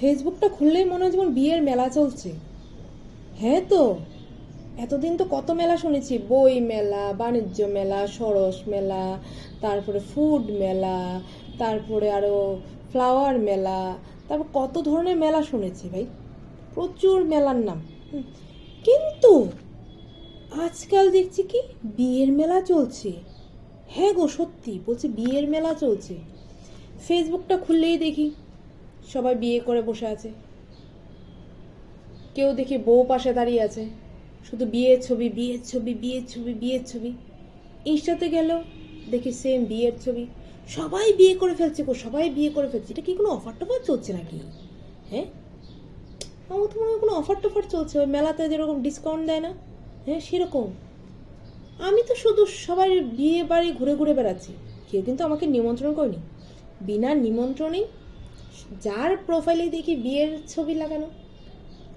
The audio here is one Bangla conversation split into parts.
ফেসবুকটা খুললেই মনে হয় যেমন বিয়ের মেলা চলছে। হ্যাঁ তো? এতদিন তো কত মেলা শুনেছি? বই মেলা, বাণিজ্য মেলা, সরস মেলা, তারপরে ফুড মেলা, তারপরে আরও ফ্লাওয়ার মেলা, তারপর কত ধরনের মেলা শুনেছি ভাই। প্রচুর মেলার নাম। কিন্তু আজকাল দেখছি কি বিয়ের মেলা চলছে। হ্যাঁ গো, সত্যি বলছি বিয়ের মেলা চলছে। ফেসবুকটা খুললেই দেখি। সবাই বিয়ে করে বসে আছে। কেউ দেখি বউ পাশে দাঁড়িয়ে আছে। শুধু বিয়ের ছবি বিয়ের ছবি বিয়ের ছবি বিয়ের ছবি। ইনস্টাতে গেল, দেখি সেম বিয়ের ছবি। সবাই বিয়ে করে ফেলছে গো, সবাই বিয়ে করে ফেলছে। এটা কি কোনো অফার টফার চলছে নাকি? হ্যাঁ? আমার তো মনে হয় কোনো অফার টফার চলছে। ওই মেলাতে যেরকম ডিসকাউন্ট দেয় না? হ্যাঁ সেরকম। আমি তো শুধু সবাই বিয়ে বাড়ি ঘুরে ঘুরে বেড়াচ্ছি। কেউ কিন্তু আমাকে নিমন্ত্রণ করেনি। বিনা নিমন্ত্রণেই যার প্রোফাইলে দেখি বিয়ের ছবি লাগানো,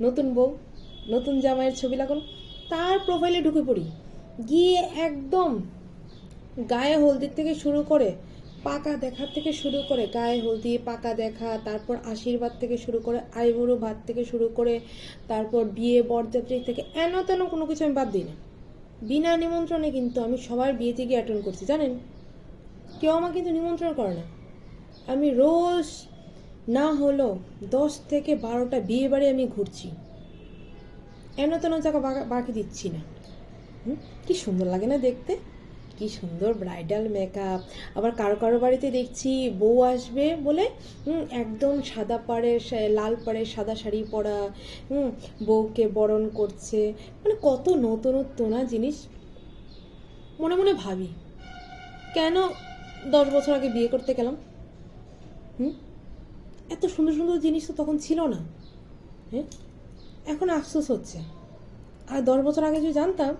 নতুন বউ, নতুন জামাইয়ের ছবি লাগানো, তার প্রোফাইলে ঢুকে পড়ি। গিয়ে একদম গায়ে হলদির থেকে শুরু করে, পাকা দেখার থেকে শুরু করে, গায়ে হলদি, পাকা দেখা, তারপর আশীর্বাদ থেকে শুরু করে, আইবুড়ো ভাত থেকে শুরু করে, তারপর বিয়ে, বরযাত্রী থেকে এন তেন কোনো কিছু আমি বাদ দিই না। বিনা নিমন্ত্রণে কিন্তু আমি সবার বিয়েতে গিয়ে অ্যাটেন্ড করছি, জানেন? কেউ আমাকে কিন্তু নিমন্ত্রণ করে না। আমি রোজ না হলো দশ থেকে বারোটা বিয়ে বাড়ি আমি ঘুরছি। এন তেন জায়গা বাকি দিচ্ছি না। কি সুন্দর লাগে না দেখতে? কি সুন্দর ব্রাইডাল মেকআপ আবার কারও কারও বাড়িতে দেখছি বউ আসবে বলে একদম সাদা পাড়ে লাল পাড়ে সাদা শাড়ি পরা বউকে বরণ করছে। মানে কত নতুনত্ব না জিনিস? মনে মনে ভাবি, কেন দশ বছর আগে বিয়ে করতে গেলাম? হুম? এত সুন্দর সুন্দর জিনিস তো তখন ছিল না হ্যাঁ? এখন আফসোস হচ্ছে। আর দশ বছর আগে যদি জানতাম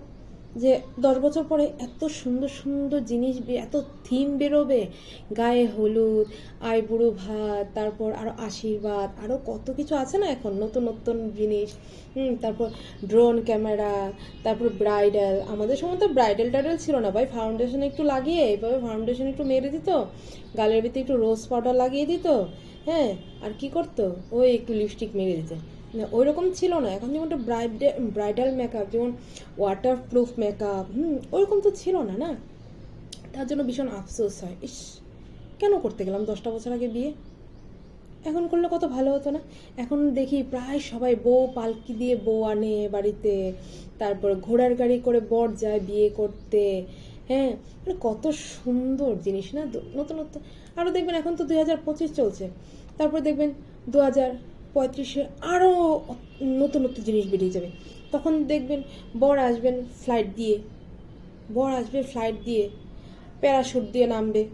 যে দশ বছর পরে এত সুন্দর সুন্দর জিনিস এত থিম বেরোবে। গায়ে হলুদ, আইবুড়ো ভাত, তারপর আরও আশীর্বাদ আরও কত কিছু আছে না এখন নতুন নতুন জিনিস। হুম, তারপর ড্রোন ক্যামেরা তারপর ব্রাইডাল আমাদের সময় তো ব্রাইডাল টাইডাল ছিল না ভাই। ফাউন্ডেশন একটু লাগিয়ে, এভাবে ফাউন্ডেশন একটু মেরে দিত। গালের ভিতরে একটু রোজ পাউডার লাগিয়ে দিত। হ্যাঁ আর কি করতো? ওই একটু লিপস্টিক মেরে দিত। ওই রকম ছিল না। এখন যেমন ব্রাইডে ব্রাইডাল মেকআপ যেমন ওয়াটার প্রুফ মেকআপ হুম, ওইরকম তো ছিল না না? তার জন্য ভীষণ আফসোস হয়। ইস, কেন করতে গেলাম দশটা বছর আগে বিয়ে? এখন করলে কত ভালো হতো না? এখন দেখি প্রায় সবাই বউ পালকি দিয়ে বউ আনে বাড়িতে, তারপর ঘোড়ার গাড়ি করে বর যায় বিয়ে করতে হ্যাঁ? মানে কত সুন্দর জিনিস, না? দু- নতুন নতুন আরও দেখবেন এখন তো দুই হাজার পঁচিশ চলছে। তারপর দেখবেন দু হাজার পঁয়ত্রিশে আরও নতুন নতুন জিনিস বেরিয়ে যাবে। তখন দেখবেন বর আসবেন ফ্লাইট দিয়ে। বর আসবে ফ্লাইট দিয়ে প্যারাশুট দিয়ে নামবে।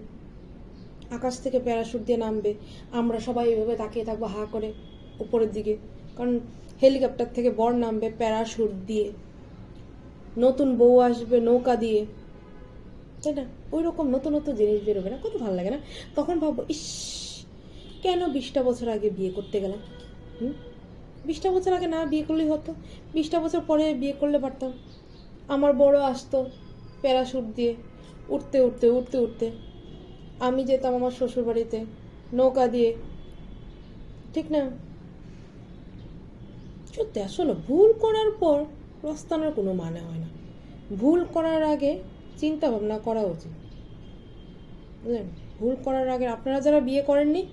আকাশ থেকে প্যারাশুট দিয়ে নামবে। আমরা সবাই এভাবে তাকিয়ে থাকব হা করে উপরের দিকে। কারণ হেলিকপ্টার থেকে বর নামবে প্যারাশুট দিয়ে। নতুন বউ আসবে নৌকা দিয়ে। তাই না? ওই রকম নতুন নতুন জিনিস বেরোবে না। কত ভালো লাগে না? তখন ভাববো, ইস, কেন বিশটা বছর আগে বিয়ে করতে গেলাম? বিশটা বছর আগে না বিয়ে করলেই হতো। বিশটা বছর পরে বিয়ে করলে পারতাম। আমার বড় আসতো প্যারাশুট দিয়ে, উঠতে উঠতে উঠতে উঠতে। আমি যেতাম আমার শ্বশুর বাড়িতে নৌকা দিয়ে। ঠিক না? সত্যি, আসলে ভুল করার পর প্রস্থানের কোনো মানে হয় না। ভুল করার আগে চিন্তা ভাবনা করা উচিত। বুঝলেন? ভুল করার আগে আপনারা যারা বিয়ে করেননি,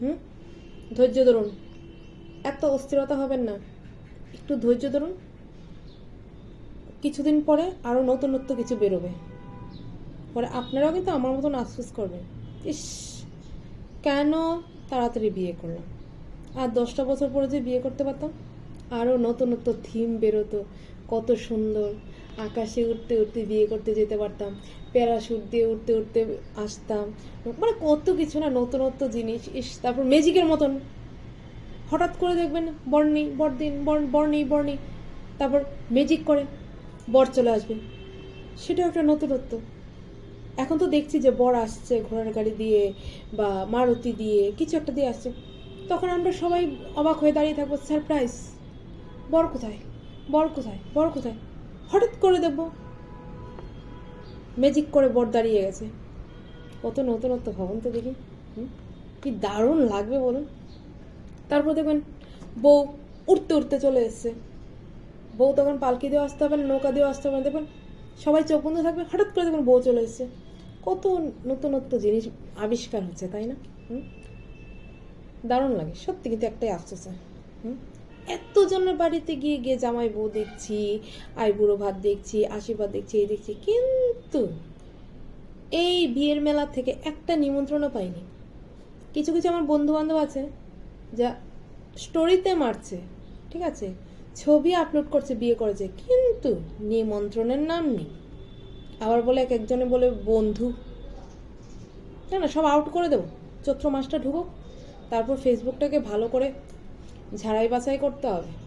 হুম? ধৈর্য ধরুন। এত অস্থিরতা হবেন না। একটু ধৈর্য ধরুন। কিছুদিন পরে আরও নতুনত্ব কিছু বেরোবে। পরে আপনারাও কিন্তু আমার মতন আফসোস করবেন। ইস, কেন তাড়াতাড়ি বিয়ে করলাম? আর দশটা বছর পরে যে বিয়ে করতে পারতাম আরও নতুনত্ব থিম বেরোতো, কত সুন্দর। আকাশে উঠতে উঠতে বিয়ে করতে যেতে পারতাম, প্যারাশুট দিয়ে উঠতে উঠতে আসতাম। মানে কত কিছু না, নতুনত্ব জিনিস। ইস, তারপর ম্যাজিকের মতন। হঠাৎ করে দেখবেন বর নেই, বর- দিন, বর নেই, বর বর্ণি তারপর ম্যাজিক করে, বর চলে আসবে। সেটাও একটা নতুনত্ব। এখন তো দেখছি যে বর আসছে ঘোড়ার গাড়ি দিয়ে বা মারুতি দিয়ে, কিছু একটা দিয়ে আসছে। তখন আমরা সবাই অবাক হয়ে দাঁড়িয়ে থাকব সারপ্রাইজ বর কোথায়? বর কোথায়? বর কোথায়? হঠাৎ করে দেখব ম্যাজিক করে বর দাঁড়িয়ে গেছে। কত নতুনত্ব, ভবন তো দেখি? কি দারুণ লাগবে বলুন। তারপর দেখবেন বউ উঠতে উঠতে চলে এসছে। বউ তখন পালকি দিয়ে আসতে হবে নৌকা দিয়ে আসতে হবে দেখবেন সবাই চোখ বন্ধ থাকবে, হঠাৎ করে দেখবেন বউ চলে এসছে। কত নতুনত্ব জিনিস আবিষ্কার হচ্ছে, তাই না? দারুণ লাগে, সত্যি কিন্তু একটাই আসতেছে হুম? এত জনের বাড়িতে গিয়ে গিয়ে জামাই বউ দেখছি, আই বুড়ো ভাত দেখছি, আশীর্বাদ দেখছি, এই দেখছি, কিন্তু এই বিয়ের মেলা থেকে একটা নিমন্ত্রণও পাইনি। কিছু কিছু আমার বন্ধু বান্ধব আছে যা স্টোরিতে মারছে, ঠিক আছে? ছবি আপলোড করছে, বিয়ে করেছে, কিন্তু নিমন্ত্রণের নাম নেই। আবার বলে এক একজনে বলে বন্ধু। না না, সব আউট করে দেবো। চৈত্র মাসটা ঢুকুক, তারপর ফেসবুকটাকে ভালো করে ঝাড়াই বাছাই করতে হবে।